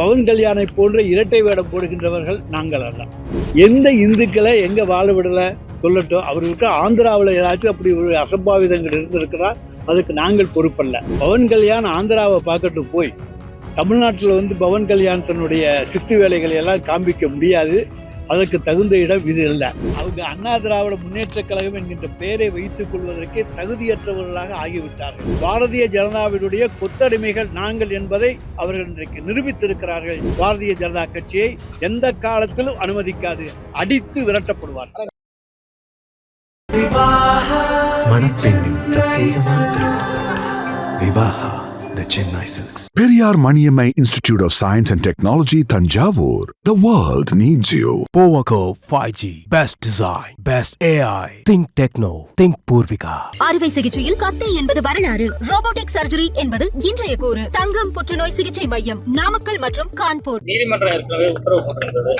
பவன் கல்யாணை போன்ற இரட்டை வேடம் போடுகின்றவர்கள் நாங்கள் அல்ல. எந்த இந்துக்களை எங்க வாழ விடலை சொல்லட்டும் அவர்கிட்ட ஆந்திராவில் ஏதாச்சும் அப்படி ஒரு அசம்பாவிதங்கள் இருந்திருக்கிறா அதுக்கு நாங்கள் பொறுப்பல்ல. பவன் கல்யாண் ஆந்திராவை பார்க்கட்டும் போய் தமிழ்நாட்டில் வந்து பவன் கல்யாண் தன்னுடைய சித்து வேலைகளை எல்லாம் காண்பிக்க முடியாது. அதற்கு தகுந்த இடம் இது இல்லை. அவங்க அண்ணா திராவிட முன்னேற்ற கழகம் என்கின்ற பெயரை வைத்துக் கொள்வதற்கே தகுதியற்றவர்களாக ஆகிவிட்டார்கள். பாரதிய ஜனதாவினுடைய கொத்தடிமைகள் நாங்கள் என்பதை அவர்கள் இன்றைக்கு நிரூபித்திருக்கிறார்கள். பாரதிய ஜனதா கட்சியை எந்த காலத்திலும் அனுமதிக்காது அடித்து விரட்டப்படுவார் மணப்பெண்ணின் பிரத்யேகமான Chennai silks Periyar Maniammai Institute of Science and Technology, Tanjavur. The world needs you. Powaco 5G. Best design. Best AI. Think Techno. Think Purvika. அறுவை சிகிச்சையில் கத்தை என்பது வரலாறு ரோபோட்டிக் சர்ஜரி என்பது இன்றைய கூறு தங்கம் புற்றுநோய் சிகிச்சை மையம் நாமக்கல் மற்றும் கான்பூர் நீதிமன்றம் ஏற்கனவே உத்தரவு போட்டிருந்தது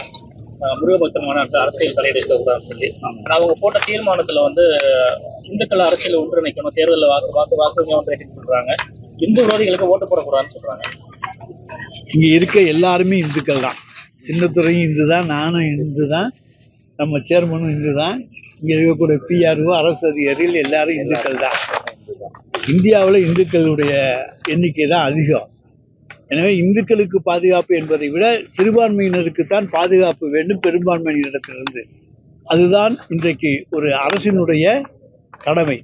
மாநாட்டில் அரசியல் தலையிட கூடாதுன்னு சொல்லி அவங்க போட்ட தீர்மானத்துல வந்து இந்துக்கள் அரசியல் ஒன்றிணைக்கணும் தேர்தலில் வாக்கு வாக்கு வாக்குரிமை ஒன்றிணைக்கணும்னு சொல்றாங்க இந்து விரோதிகளுக்கு ஓட்டு போடக்கூடாதுன்னு சொல்றாங்க. இங்க இருக்க எல்லாருமே இந்துக்கள் தான். சின்னத்துறையும் இந்து தான் நானும் இந்து தான் நம்ம சேர்மனும் இந்து தான் இங்க இருக்கக்கூடிய பிஆர்ஓ அரசு அதிகாரிகள் எல்லாரும் இந்துக்கள் தான். இந்தியாவில் இந்துக்களுடைய எண்ணிக்கை தான் அதிகம். எனவே இந்துக்களுக்கு பாதுகாப்பு என்பதை விட சிறுபான்மையினருக்கு தான் பாதுகாப்பு வேண்டும் பெரும்பான்மையினரிடத்திலிருந்து. அதுதான் இன்றைக்கு ஒரு அரசினுடைய கடமை.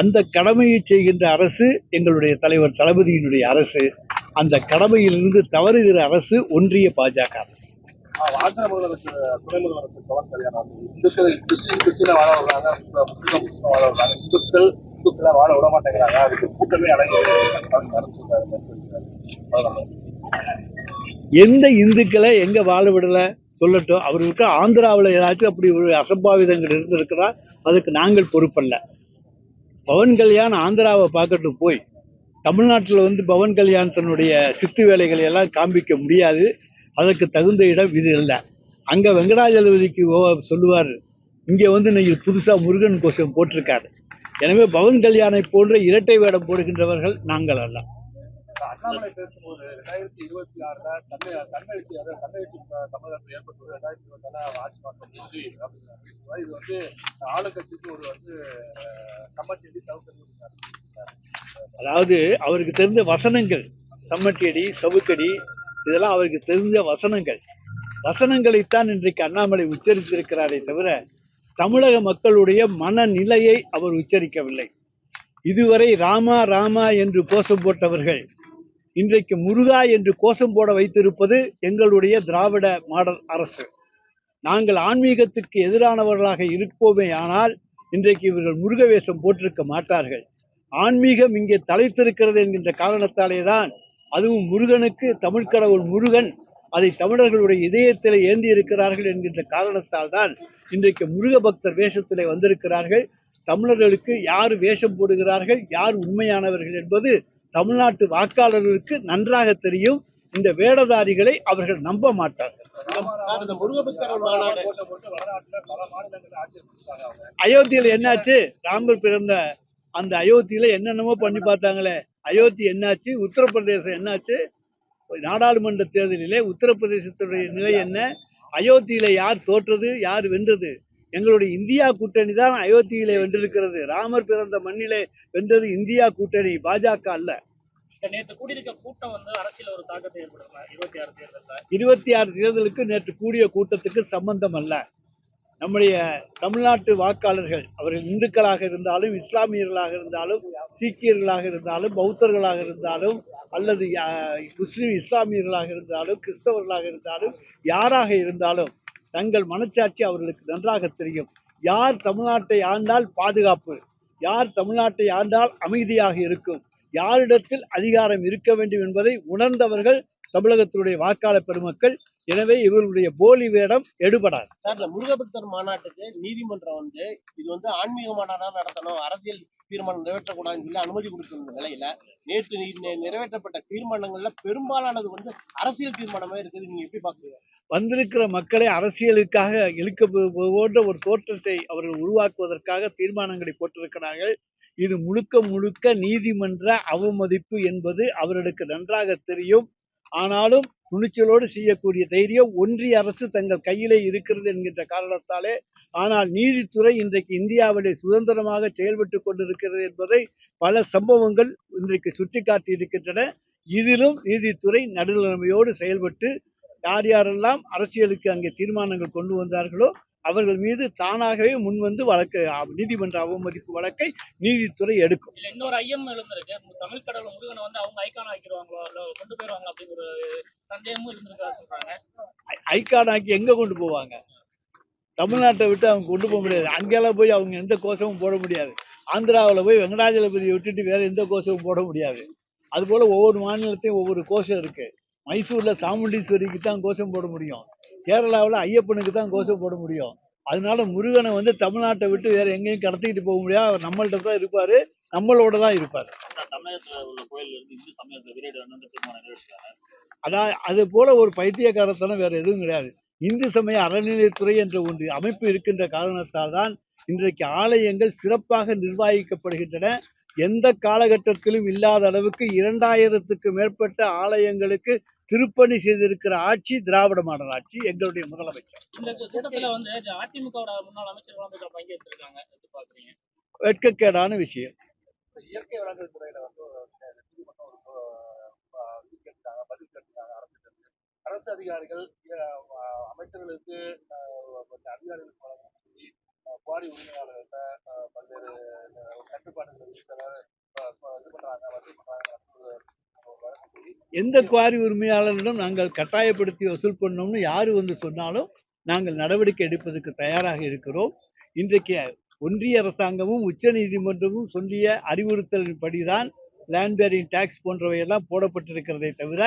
அந்த கடமையை செய்கின்ற அரசு எங்களுடைய தலைவர் தளபதியினுடைய அரசு அந்த கடமையிலிருந்து தவறுகிற அரசு ஒன்றிய பாஜக அரசு. ஆந்திர முதலமைச்சர் துணை முதலமைச்சர் பவன் கல்யாணம் வந்து இந்துக்கள் கிறிஸ்டின் கிறிஸ்டின வாழ விடுறாங்க முஸ்லிம் முஸ்லிம் வாழ விடுறாங்க இந்துக்கள் இந்துக்களை வாழ விட மாட்டேங்கிறாங்க. அதுக்கு கூட்டமே அடங்கி எந்த இந்துக்களை எங்க வாழ விடல சொல்லட்டும். அவருக்கு ஆந்திராவில் ஏதாச்சும் அப்படி ஒரு அசம்பாவிதங்கள் இருந்திருக்கிறா அதுக்கு நாங்கள் பொறுப்பல்ல. பவன் கல்யாண் ஆந்திராவை பார்க்கட்டும் போய் தமிழ்நாட்டில் வந்து பவன் கல்யாண் தன்னுடைய சித்து வேலைகளை எல்லாம் காண்பிக்க முடியாது. அதற்கு தகுந்த இடம் இது இல்லை. அங்கே வெங்கடாஜலபதிக்கு சொல்லுவார் இங்கே வந்து நீங்கள் புதுசாக முருகன் கோஷம் போட்டிருக்காரு. எனவே பவன் கல்யாணை போன்ற இரட்டை வேடம் போடுகின்றவர்கள் நாங்கள் அல்ல. அண்ணாமலை பேசும்போது ரெண்டாயிரத்தி இருபத்தி ஆறுல தன்னை தன்னெழுச்சி அதாவது தன்னெழுச்சி தமிழகத்தில் ஏற்பட்டது ரெண்டாயிரத்தி இருபத்தி ஆறு ஆட்சி மாற்றம் உறுதி அப்படின்னு இது வந்து ஆளுக்கட்சிக்கு ஒரு வந்து சம்மச்செய்தி தவிர்த்து அதாவது அவருக்கு தெரிந்த வசனங்கள் சம்மட்டியடி சவுக்கடி இதெல்லாம் அவருக்கு தெரிஞ்ச வசனங்கள். வசனங்களைத்தான் இன்றைக்கு அண்ணாமலை உச்சரித்திருக்கிறாரே தவிர தமிழக மக்களுடைய மனநிலையை அவர் உச்சரிக்கவில்லை. இதுவரை ராமா ராமா என்று கோஷம் போட்டவர்கள் இன்றைக்கு முருகா என்று கோஷம் போட வைத்திருப்பது எங்களுடைய திராவிட மாடல் அரசு. நாங்கள் ஆன்மீகத்துக்கு எதிரானவர்களாக இருப்போமே ஆனால் இன்றைக்கு இவர்கள் முருக வேஷம் போட்டிருக்க மாட்டார்கள். ஆன்மீகம் இங்கே தலைத்திருக்கிறது என்கின்ற காரணத்தாலே தான் அதுவும் முருகனுக்கு தமிழ் கடவுள் முருகன் அதை தமிழர்களுடைய இதயத்தில் ஏந்தி இருக்கிறார்கள் என்கின்ற காரணத்தால் தான் இன்றைக்கு முருக பக்தர் வேஷத்திலே வந்திருக்கிறார்கள். தமிழர்களுக்கு யார் வேஷம் போடுகிறார்கள் யார் உண்மையானவர்கள் என்பது தமிழ்நாட்டு வாக்காளர்களுக்கு நன்றாக தெரியும். இந்த வேடதாரிகளை அவர்கள் நம்ப மாட்டார்கள். அயோத்தியில என்னாச்சு? ராமர் பிறந்த அந்த அயோத்தியில என்னென்னமோ பண்ணி பார்த்தாங்களே. அயோத்தி என்னாச்சு? உத்தரப்பிரதேசம் என்னாச்சு? நாடாளுமன்ற தேர்தலிலே உத்தரப்பிரதேசத்துடைய நிலை என்ன? அயோத்தியில யார் தோற்றது? யார் வென்றது? எங்களுடைய இந்தியா கூட்டணி தான் அயோத்தியிலே வென்றிருக்கிறது. ராமர் பிறந்த மண்ணிலே வென்றது இந்தியா கூட்டணி பாஜக அல்ல. நேற்று கூடியிருக்க கூட்டம் வந்து அரசியல் ஒரு தாக்கத்தை இருபத்தி ஆறு தேர்தலில். இருபத்தி ஆறு தேர்தலுக்கு நேற்று கூடிய கூட்டத்துக்கு சம்பந்தம் அல்ல. நம்முடைய தமிழ்நாட்டு வாக்காளர்கள் அவர்கள் இந்துக்களாக இருந்தாலும் இஸ்லாமியர்களாக இருந்தாலும் சீக்கியர்களாக இருந்தாலும் பௌத்தர்களாக இருந்தாலும் அல்லது முஸ்லிம் இஸ்லாமியர்களாக இருந்தாலும் கிறிஸ்தவர்களாக இருந்தாலும் யாராக இருந்தாலும் தங்கள் மனச்சாட்சி அவர்களுக்கு நன்றாக தெரியும். யார் தமிழ்நாட்டை ஆண்டால் பாதுகாப்பு? யார் தமிழ்நாட்டை ஆண்டால் அமைதியாக இருக்கும்? யாரிடத்தில் அதிகாரம் இருக்க வேண்டும் என்பதை உணர்ந்தவர்கள் தமிழகத்தினுடைய வாக்காளர் பெருமக்கள். எனவே இவர்களுடைய போலி வேடம் எடுபடாது. சார் இந்த முருகபக்தர் மாநாட்டுக்கு நீதிமன்றம் வந்து இது வந்து ஆன்மீக மாநாடா நடத்தணும் அரசியல் தீர்மானம் நிறைவேற்றக்கூடாதுன்னு சொல்லி அனுமதி கொடுத்திருந்த நிலையில நேற்று நிறைவேற்றப்பட்ட தீர்மானங்கள்ல பெரும்பாலானது வந்து அரசியல் தீர்மானமே இருக்குது. நீங்க எப்படி பாக்குறீங்க வந்திருக்கிற மக்களை அரசியலுக்காக இழுக்க போன்ற ஒரு தோற்றத்தை அவர்கள் உருவாக்குவதற்காக தீர்மானங்களை போட்டிருக்கிறார்கள். இது முழுக்க முழுக்க நீதிமன்ற அவமதிப்பு என்பது அவர்களுக்கு நன்றாக தெரியும். ஆனாலும் துணிச்சலோடு செய்யக்கூடிய தைரியம் ஒன்றிய அரசு தங்கள் கையிலே இருக்கிறது என்கின்ற காரணத்தாலே ஆனால் நீதித்துறை இன்றைக்கு இந்தியாவிலே சுதந்திரமாக செயல்பட்டு கொண்டிருக்கிறது என்பதை பல சம்பவங்கள் இன்றைக்கு சுட்டிக்காட்டி இருக்கின்றன இதிலும் நீதித்துறை நடுநிலைமையோடு செயல்பட்டு யார் யாரெல்லாம் அரசியலுக்கு அங்கே தீர்மானங்கள் கொண்டு வந்தார்களோ அவர்கள் மீது தானாகவே முன்வந்து வழக்கு நீதிமன்ற அவமதிப்பு வழக்கை நீதித்துறை எடுக்கும். இன்னொரு ஐயம் எழுந்திருக்கு. தமிழ் கடவுள் முருகனை வந்து அவங்க ஐக்கான் ஆக்கிடுவாங்களோ கொண்டு போயிருவாங்க அப்படிங்கிற ஒரு சந்தேகமும் இருந்திருக்கா சொல்றாங்க. ஐகான் ஆக்கி எங்க கொண்டு போவாங்க? தமிழ்நாட்டை விட்டு அவங்க கொண்டு போக முடியாது. அங்கெல்லாம் போய் அவங்க எந்த கோஷமும் போட முடியாது. ஆந்திராவில் போய் வெங்கடாஜலபதியை விட்டுட்டு வேற எந்த கோஷமும் போட முடியாது. அதுபோல ஒவ்வொரு மாநிலத்தையும் ஒவ்வொரு கோஷம் இருக்கு. மைசூர்ல சாமுண்டீஸ்வரிக்கு தான் கோஷம் போட முடியும். கேரளாவில் ஐயப்பனுக்கு தான் கோஷம் போட முடியும். அதனால முருகனை வந்து தமிழ்நாட்டை விட்டு வேற எங்கேயும் கடத்திக்கிட்டு போக முடியாது அவர் நம்மள்ட்ட தான் இருப்பாரு நம்மளோட தான் இருப்பாரு. அதான் அது போல ஒரு பைத்தியக்காரத்தனம் வேற எதுவும் கிடையாது. இந்து சமய அறநிலையத்துறை என்ற ஒன்று அமைப்பு இருக்கின்ற காரணத்தால் தான் இன்றைக்கு ஆலயங்கள் சிறப்பாக நிர்வகிக்கப்படுகின்றன. எந்த காலகட்டத்திலும் இல்லாத அளவுக்கு இரண்டாயிரத்துக்கு மேற்பட்ட ஆலயங்களுக்கு திருப்பணி செய்திருக்கிற ஆட்சி திராவிட மாடல் ஆட்சி எங்களுடைய முதலமைச்சர். வெட்கக்கேடான விஷயம். அரசு அரசு அதிகாரிகள் அமைச்சர்களுக்கு அதிகாரிகளுக்கு வழங்க சொல்லி குவாரி உரிமையாளர்கள்ட்ட பல்வேறு கட்டுப்பாடுகள் இது பண்றாங்க வசூல் பண்றாங்க எந்த குவாரி உரிமையாளரிடம் நாங்கள் கட்டாயப்படுத்தி வசூல் பண்ணோம்னு யார் வந்து சொன்னாலும் நாங்கள் நடவடிக்கை எடுப்பதற்கு தயாராக இருக்கிறோம். இன்றைக்கு ஒன்றிய அரசாங்கமும் உச்ச நீதிமன்றமும் சொல்லிய அறிவுறுத்தலின்படிதான் லேண்ட் பேரிங் டேக்ஸ் போன்றவையெல்லாம் போடப்பட்டிருக்கிறதை தவிர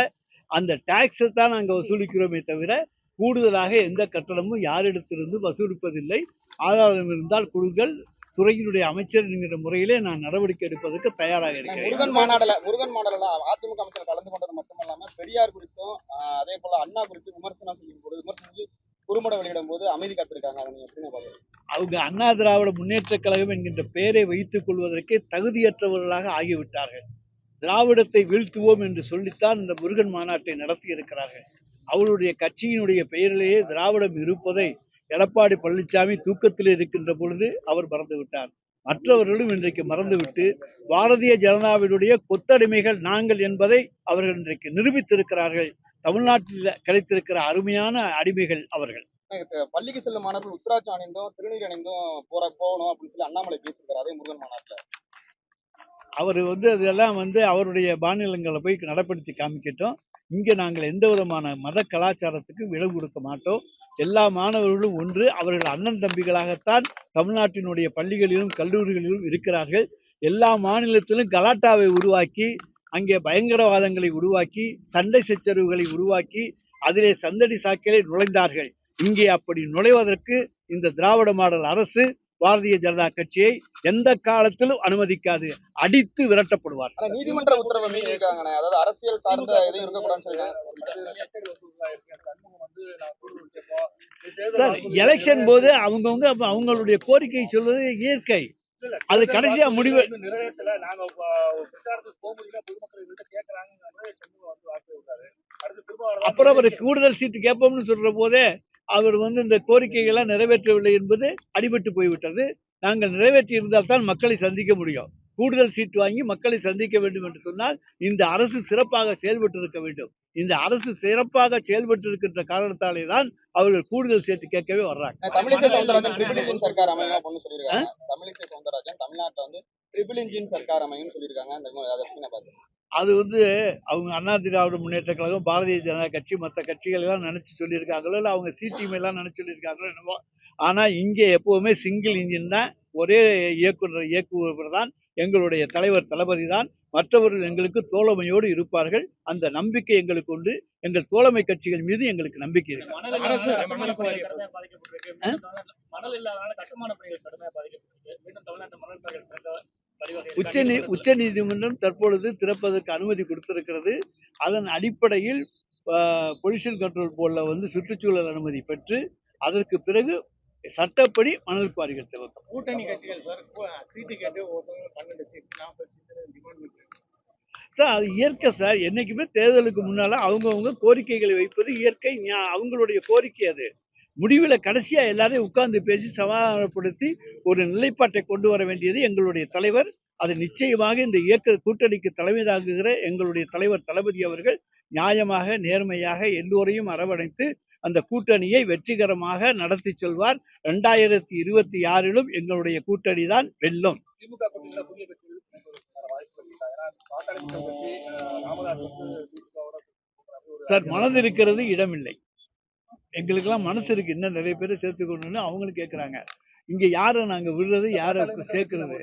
அந்த டேக்ஸை தான் நாங்கள் வசூலிக்கிறோமே தவிர கூடுதலாக எந்த கட்டணமும் யாரிடத்திலிருந்து வசூலிப்பதில்லை. ஆதாரம் இருந்தால் கொடுங்கள். துறையினுடைய அமைச்சர் என்கிற முறையிலே நான் நடவடிக்கை எடுப்பதற்கு தயாராக இருக்கிறேன். முருகன் மாநாடுல முருகன் மாநாடுல அதிமுக அமைச்சர் கலந்து கொண்டது மட்டுமல்லாம பெரியார் குறித்தும் அதே போல அண்ணா குறித்து விமர்சனம் செய்யும் போது விமர்சனம் குறும்படம் வெளியிடும் போது அமைதி காத்திருக்காங்க அவங்க அண்ணா திராவிட முன்னேற்றக் கழகம் என்கின்ற பெயரை வைத்துக் கொள்வதற்கே தகுதியற்றவர்களாக ஆகிவிட்டார்கள். திராவிடத்தை வீழ்த்துவோம் என்று சொல்லித்தான் இந்த முருகன் மாநாட்டை நடத்தி இருக்கிறார்கள் அவருடைய கட்சியினுடைய பெயரிலேயே திராவிடம் இருப்பதை எடப்பாடி பழனிசாமி தூக்கத்தில் இருக்கின்ற பொழுது அவர் மறந்து விட்டார். மற்றவர்களும் இன்றைக்கு மறந்துவிட்டு பாரதிய ஜனதாவினுடைய கொத்தடிமைகள் நாங்கள் என்பதை அவர்கள் இன்றைக்கு நிரூபித்திருக்கிறார்கள். தமிழ்நாட்டில் கிடைத்திருக்கிற அருமையான அடிமைகள் அவர்கள். பள்ளிக்கு செல்லும் மாணவர்கள் உத்தராட்சம் அணிந்தும் திருநீர் அணிந்தும் போற போகணும் அப்படின்னு சொல்லி அண்ணாமலை பேசியிருக்காரு அதே முருகன் மாநாட்டுல அவர் வந்து அதெல்லாம் வந்து அவருடைய மாநிலங்களை போய் நடைப்படுத்தி காமிக்கட்டும். இங்கே நாங்கள் எந்த விதமான மத கலாச்சாரத்துக்கும் இடம் கொடுக்க மாட்டோம். எல்லா மாணவர்களும் ஒன்று அவர்கள் அண்ணன் தம்பிகளாகத்தான் தமிழ்நாட்டினுடைய பள்ளிகளிலும் கல்லூரிகளிலும் இருக்கிறார்கள். எல்லா மாநிலத்திலும் கலாட்டாவை உருவாக்கி அங்கே பயங்கரவாதங்களை உருவாக்கி சண்டை சச்சரவுகளை உருவாக்கி அதிலே சந்தடி சாக்கிலே நுழைந்தார்கள். இங்கே அப்படி நுழைவதற்கு இந்த திராவிட மாடல் அரசு பாரதிய ஜனதா கட்சியை எந்த காலத்திலும் அனுமதிக்காது. அடித்து விரட்டப்படுவார். நீதிமன்ற உத்தரவை அதாவது அரசியல் சார்ந்த சார் எலெக்ஷன் போது அவங்கவுங்க அவங்களுடைய கோரிக்கை சொல்வது இயற்கை. அது கடைசியா முடிவு- நிறைவேற்றல. நாங்க பிரச்சாரத்துக்கு பொதுமக்கள் அப்புறம் அவர் கூடுதல் சீட்டு கேட்போம்னு சொல்ற போதே அவர் வந்து இந்த கோரிக்கைகளை நிறைவேற்றவில்லை என்பது அடிபட்டு போய்விட்டது. நாங்கள் நிறைவேற்றி இருந்தால் தான் மக்களை சந்திக்க முடியும். கூடுதல் சீட்டு வாங்கி மக்களை சந்திக்க வேண்டும் என்று சொன்னால் இந்த அரசு சிறப்பாக செயல்பட்டு இருக்க வேண்டும். இந்த அரசு சிறப்பாக செயல்பட்டு இருக்கின்ற காரணத்தாலே தான் அவர்கள் கூடுதல் சீட்டு கேட்கவே வர்றாங்க. தமிழிசை சவுந்தரராஜன் ட்ரிபிள் இன்ஜின் சர்க்கார் அமையும் அப்படின்னு சொல்லியிருக்காங்க. தமிழிசை சவுந்தரராஜன் தமிழ்நாட்டுல வந்து ட்ரிபிள் இன்ஜின் சர்க்கார் அமையும் சொல்லியிருக்காங்க. அந்த மாதிரி அதை பத்தி நான் பாக்குறேன் அது வந்து அவங்க அண்ணா திராவிட முன்னேற்ற கழகம் பாரதிய ஜனதா கட்சி மற்ற கட்சிகள் எல்லாம் நினைச்சு சொல்லியிருக்காங்களோ இல்லை அவங்க சிடிஎம் எல்லாம் நினைச்சு சொல்லியிருக்காங்களோ என்னவோ ஆனா இங்கே எப்பவுமே சிங்கிள் இன்ஜின் தான். ஒரே இயக்குனர் இயக்குவர் தான் எங்களுடைய தலைவர் தளபதி தான் மற்றவர்கள் எங்களுக்கு தோழமையோடு இருப்பார்கள். அந்த நம்பிக்கை எங்களுக்கு உண்டு. எங்கள் தோழமை கட்சிகள் மீது எங்களுக்கு நம்பிக்கை? உச்ச நீ உச்ச நீதிமன்றம் தற்பொழுது திறப்பதற்கு அனுமதி கொடுத்திருக்கிறது. அதன் அடிப்படையில் பொல்யூஷன் கண்ட்ரோல் போர்டில் வந்து சுற்றுச்சூழல் அனுமதி பெற்று அதற்கு பிறகு சட்டப்படி மணல் குவாரிகள் திறக்கும் கூட்டணி கட்சிகள் சார் சீட்டு கேட்டு பன்னெண்டு சீட் நாற்பது சீட்டு டிமாண்ட் சார் அது இயற்கை சார். என்னைக்குமே தேர்தலுக்கு முன்னால அவங்கவங்க கோரிக்கைகளை வைப்பது இயற்கை அவங்களுடைய கோரிக்கை அது. முடிவில் கடைசியா எல்லாரையும் உட்கார்ந்து பேசி சமாதானப்படுத்தி ஒரு நிலைப்பாட்டை கொண்டு வர வேண்டியது எங்களுடைய தலைவர். அது நிச்சயமாக இந்த இயக்க கூட்டணிக்கு தலைமை தாங்குகிற எங்களுடைய தலைவர் தளபதி அவர்கள் நியாயமாக நேர்மையாக எல்லோரையும் அரவணைத்து அந்த கூட்டணியை வெற்றிகரமாக நடத்தி செல்வார். ரெண்டாயிரத்தி இருபத்தி ஆறிலும் எங்களுடைய கூட்டணி தான் வெல்லும். சார் மனது இருக்கிறது இடமில்லை. எங்களுக்கெல்லாம் மனசு இருக்கு. இன்னும் நிறைய பேர் சேர்த்துக்கணும்னு அவங்களும் கேட்குறாங்க இங்க யாரை நாங்க விடுறது யாரை சேர்க்கிறது?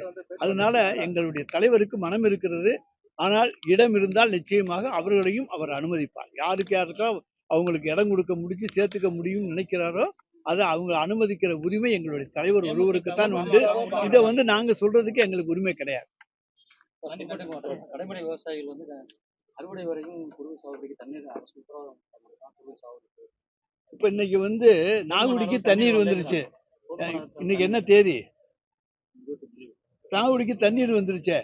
அதனால எங்களுடைய தலைவருக்கு மனம் இருக்கிறது. ஆனால் இடம் இருந்தால் நிச்சயமாக அவர்களையும் அவர் அனுமதிப்பார். யாருக்கு யாருக்கோ அவங்களுக்கு இடம் கொடுக்க முடிச்சு சேர்த்துக்க முடியும்னு நினைக்கிறாரோ அதை அவங்க அனுமதிக்கிற உரிமை எங்களுடைய தலைவர் ஒருவருக்கு தான் உண்டு. இதை வந்து நாங்க சொல்றதுக்கு எங்களுக்கு உரிமை கிடையாது. கடைமடை விவசாயிகள் வந்து அறுவடை வரையும் குறுவை சாகுபடிக்கு தண்ணீர் அரசு குறுவை இப்ப இன்னைக்கு வந்து நாகுடிக்கு தண்ணீர் வந்துருச்சு. இன்னைக்கு என்ன தேதி? நாகுடிக்கு தண்ணீர் வந்துருச்சே.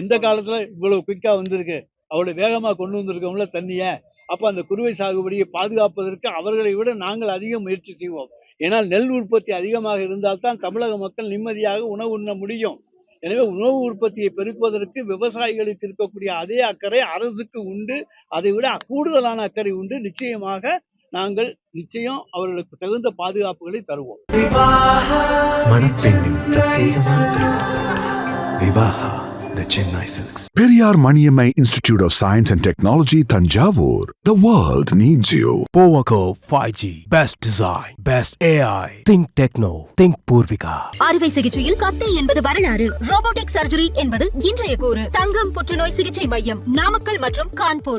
எந்த காலத்துல இவ்வளவு குயிக்கா வந்திருக்கு? அவ்வளவு வேகமா கொண்டு வந்திருக்கோம்ல தண்ணிய. அப்போ அந்த குறுவை சாகுபடியை பாதுகாப்பதற்கு அவர்களை விட நாங்கள் அதிக முயற்சி செய்வோம். ஏன்னால் நெல் உற்பத்தி அதிகமாக இருந்தால் தான் தமிழக மக்கள் நிம்மதியாக உணவு உண்ண முடியும். எனவே உணவு உற்பத்தியை பெருக்குவதற்கு விவசாயிகளுக்கு இருக்கக்கூடிய அதே அக்கறை அரசுக்கு உண்டு. அதை விட கூடுதலான அக்கறை உண்டு. நிச்சயமாக நாங்கள் நிச்சயம் அவர்களுக்கு தகுந்த பாதுகாப்புகளை தருவோம். மணப்பெண்ணின் Vivaha the Chennai silks Periyar Maniammai Institute of Science and Technology, Tanjavur. The world needs you. Powaco 5G. Best design. Best AI. Think techno. Think Purvika. அறுவை சிகிச்சையில் கத்தை என்பது வரலாறு ரோபோட்டிக் சர்ஜரி என்பது இன்றைய கூறு தங்கம் புற்றுநோய் சிகிச்சை மையம் நாமக்கல் மற்றும் கான்பூர்